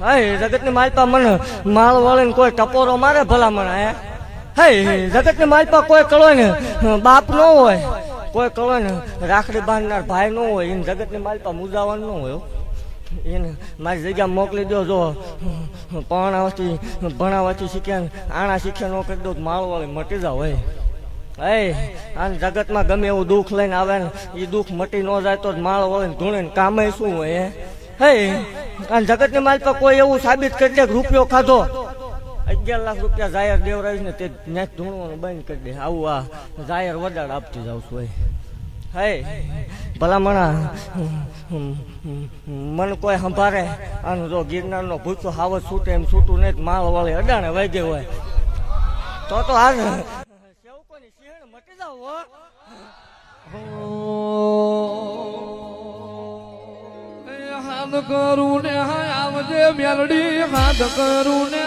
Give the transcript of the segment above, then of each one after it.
હે, જગતની માલપા મને માળ વળીને કોઈ ટપોરો મારે ભલામણ, હે? હે, જગતની માલપા કોઈ કળો ને બાપ ન હોય, કોઈ કળો ને રાખડી બાંધનાર ભાઈ ન હોય એને જગતની માલપા મુજાવાનું ન હોય એને મારી જગ્યા મોકલી દો, જો ભણાવવાથી ભણાવતી શીખ્યા આણા શીખ્યા ન કરી દો માળ વાળી મટી જાવ, હે. હે આ જગતમાં ગમે એવું દુઃખ લઈને આવે ને એ દુઃખ મટી ન જાય તો માળ વળીને ધૂણે કામે શું હોય હે આ જગતની માલ પર કોઈ એવું સાબિત કરી દે રૂપિયો ખાધો. અગિયાર લાખ રૂપિયા જાહેર ને તે નેટ ધૂણવાનું બંધ કરી દે. આવું આ જાહેર વડાડ આપતી જાઉં છું હે ભલામણા મને કોઈ સંભારે અને જો ગિરનારનો ભૂસો હાવત છૂટે એમ છૂટું નહીં માળ વાળી અડાણે વાગે હોય. તો તો આ સેવકોની શિહણ મટી જાવ હો. હાથ કરું ને આવજે મેલડી હાથ કરું ને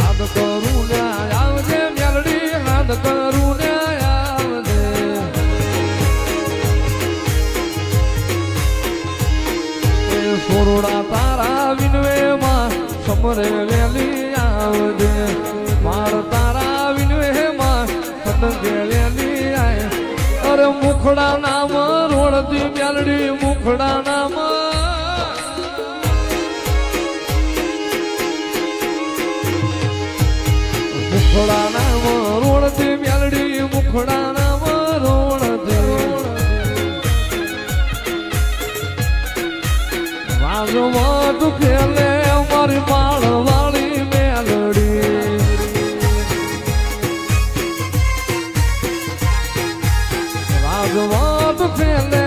હાથ કરું ને આવજે મેલડી હાથ કરું ને આવજે. સોરડા તારા વિનવે માં સમરે વેલી આવજે. અરે મુખડા નામ રોડતી મેલડી મુખડા નામ મુખડા નામ રોડતી મ્યાલડી મુખડા નામ રોડતી વાગવા દુખેલે મારી માળ વાગવા દુખેલે